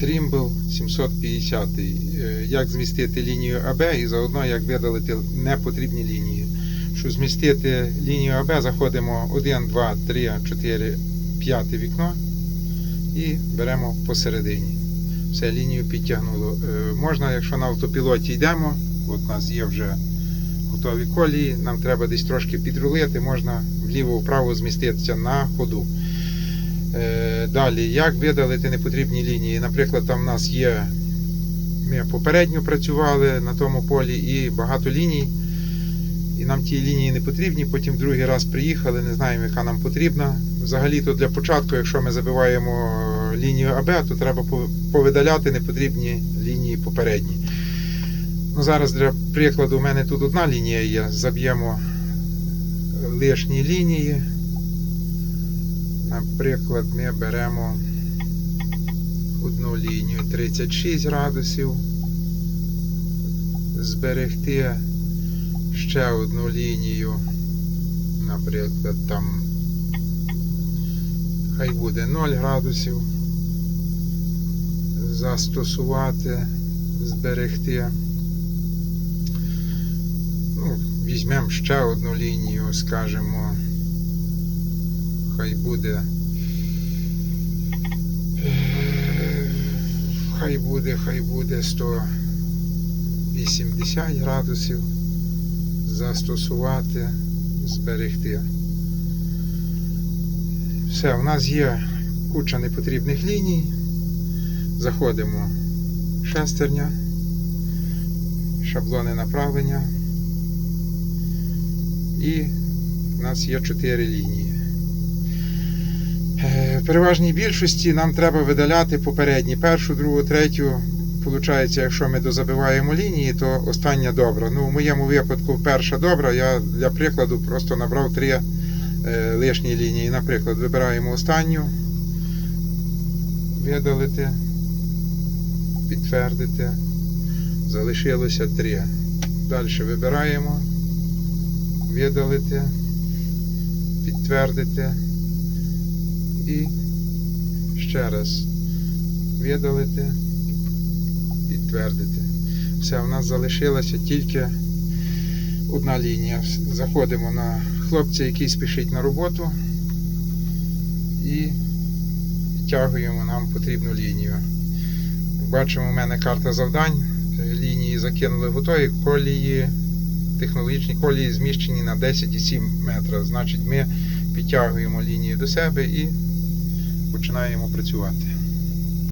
Trimble 750. Е, Як змістити лінію АБ і заодно як видалити непотрібні лінії. Щоб змістити лінію АБ, заходимо 1, 2, 3, 4, 5 вікно і беремо посередині. Все, лінію підтягнуло. Е, Можна, якщо на автопілоті йдемо, от у нас є вже готові колії, нам треба десь трошки підрулити, можна вліво-вправо зміститися на ходу. Е, Далі, як видалити непотрібні лінії? Наприклад, там в нас є, ми попередньо працювали на тому полі і багато ліній, і нам ті лінії не потрібні, потім другий раз приїхали, не знаємо, яка нам потрібна. Взагалі-то для початку, якщо ми забиваємо лінію АБ, то треба повидаляти непотрібні лінії попередні. Ну, зараз для прикладу, у мене тут одна лінія є. Заб'ємо лишні лінії. Наприклад, ми беремо одну лінію 36 градусів. Зберегти ще одну лінію, наприклад, там хай буде 0 градусів. Застосувати, зберегти. Ну, візьмемо ще одну лінію, скажімо, хай буде. е, Хай буде, хай буде 180 градусів. Застосувати, зберегти. Все, у нас є куча непотрібних ліній. Заходимо шестерня, шаблони направлення. І у нас є 4 лінії. Е, В переважній більшості нам треба видаляти попередні першу, другу, третю. Получається, якщо ми дозабиваємо лінії, то остання добра. Ну, в моєму випадку перша добра, я для прикладу просто набрав три е, лишні лінії. Наприклад, вибираємо останню, видалити, підтвердити. Залишилося три. Далі вибираємо видалити, підтвердити і ще раз видалити, підтвердити. Все, у нас залишилася тільки одна лінія. Заходимо на хлопця, який спішить на роботу і відтягуємо нам потрібну лінію. Бачимо, у мене карта завдань. Лінії закинули готові, колії технологічні колії зміщені на 10,7 метра. Значить, ми підтягуємо лінію до себе і починаємо працювати.